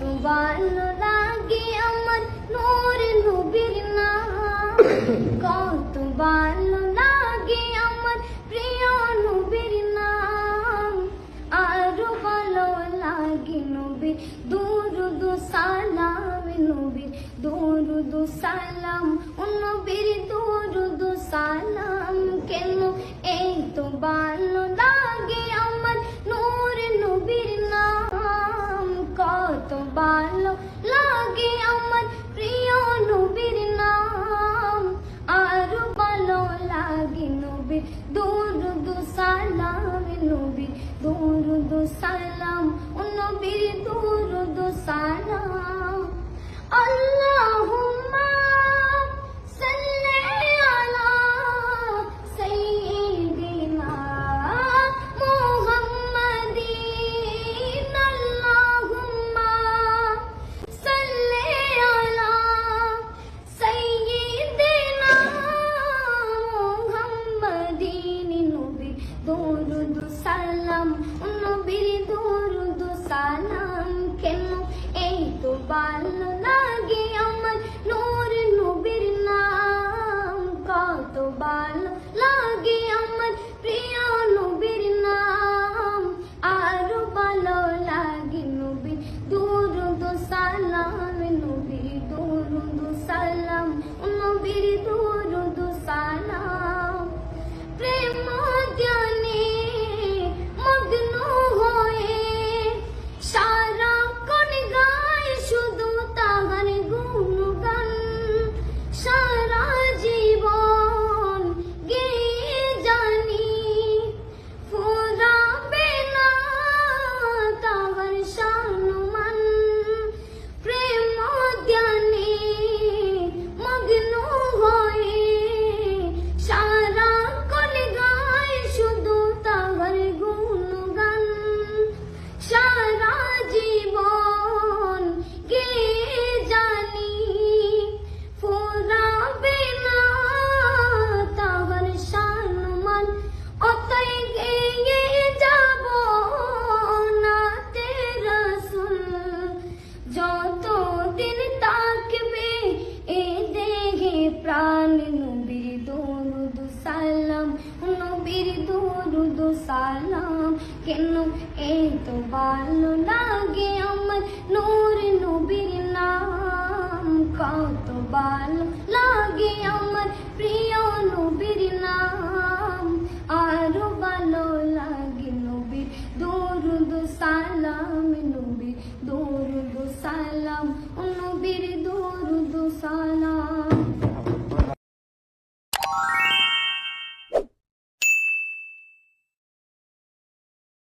তো ভালো লাগে আমার নূর নবীর নাম। কত ভালো লাগে আমার প্রিয় নবীর নাম। আরও ভালো লাগে নবীর দুরুদ সালাম, নবীর দুরুদ সালাম, ও নবীর দুরুদ সালাম। কেন এই ভালো লাগে আমার প্রিয় নবীর নাম। আরও ভালো লাগে নবীর দুরুদ সালাম, নবীর দুরুদ সালাম, ও নবীর দুরুদ সালাম। আল্লাহুম্মা সালাম নবীর দরুদ সালাম নবীর দরুদ সালাম, নবীর দরুদ সালাম। আমার নূর নবীর নাম? কত ভালো লাগে আমার প্রিয় নবীর নাম। আরও ভালো লাগে সালাম, নবীর দরুদ সালাম, নবীর দরুদ সালাম।